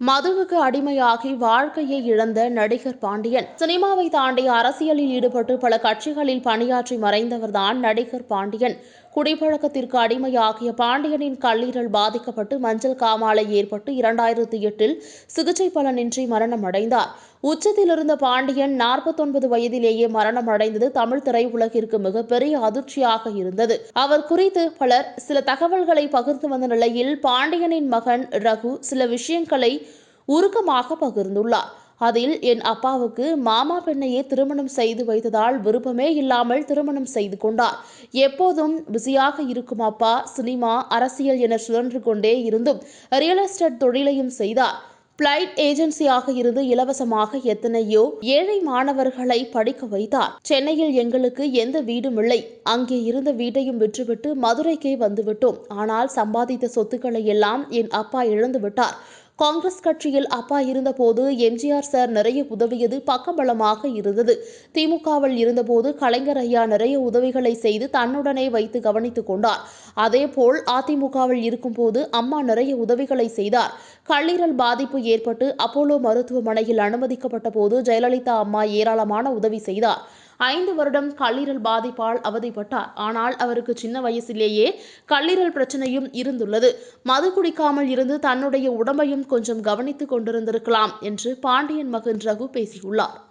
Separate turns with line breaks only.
மதுவுக்கு அடிமையாகி வாழ்க்கையை இழந்த நடிகர் பாண்டியன். சினிமாவை தாண்டி அரசியலில் ஈடுபட்டு பல கட்சிகளில் பணியாற்றி மறைந்தவர்தான் நடிகர் பாண்டியன். குடிப்பழக்கத்திற்கு அடிமையாகிய பாண்டியனின் கல்லீரல் பாதிக்கப்பட்டு மஞ்சள் காமாலை ஏற்பட்டு இரண்டாயிரத்தி எட்டில் சிகிச்சை பலனின்றி மரணமடைந்தார். உச்சத்திலிருந்த பாண்டியன் நாற்பத்தொன்பது வயதிலேயே மரணம் அடைந்தது தமிழ் திரையுலகிற்கு மிகப்பெரிய அதிர்ச்சியாக இருந்தது. அவர் குறித்து பலர் சில தகவல்களை பகிர்ந்து வந்த நிலையில் பாண்டியனின் மகன் ரகு சில விஷயங்களை உருக்கமாக பகிர்ந்துள்ளார். அதில் என் அப்பாவுக்கு மாமா பெண்ணையே திருமணம் செய்து வைத்ததால் விருப்பமே இல்லாமல் திருமணம் செய்து கொண்டார். எப்போதும் பிஸியாக இருக்கும் அப்பா சினிமா அரசியல் என சுழன்று கொண்டே இருந்தும் ரியல் எஸ்டேட் தொழிலையும் செய்தார். பிளைட் ஏஜென்சியாக இருந்து இலவசமாக எத்தனையோ ஏழை மாணவர்களை படிக்க வைத்தார். சென்னையில் எங்களுக்கு எந்த வீடும் இல்லை. அங்கே இருந்த வீட்டையும் விற்றுவிட்டு மதுரைக்கே வந்துவிட்டோம். ஆனால் சம்பாதித்த சொத்துக்களை எல்லாம் என் அப்பா இழந்து விட்டார் காங்கிரஸ் கட்சியில் அப்பா இருந்தபோது எம்ஜிஆர் சார் நிறைய உதவியது பக்கபலமாக இருந்தது. திமுகவில் இருந்தபோது கலைஞர் ஐயா நிறைய உதவிகளை செய்து தன்னுடனே வைத்து கவனித்துக் கொண்டார். அதேபோல் அதிமுகவில் இருக்கும்போது அம்மா நிறைய உதவிகளை செய்தார். கல்லீரல் பாதிப்பு ஏற்பட்டு அப்போலோ மருத்துவமனையில் அனுமதிக்கப்பட்ட போது ஜெயலலிதா அம்மா ஏராளமான உதவி செய்தார். ஐந்து வருடம் கல்லீரல் பாதிப்பால் அவதிப்பட்டார். ஆனால் அவருக்கு சின்ன வயசிலேயே கல்லீரல் பிரச்சனையும் இருந்துள்ளது. மது குடிக்காமல் இருந்து தன்னுடைய உடம்பையும் கொஞ்சம் கவனித்துக் கொண்டிருந்திருக்கலாம் என்று பாண்டியன் மகன் ரகு பேசியுள்ளார்.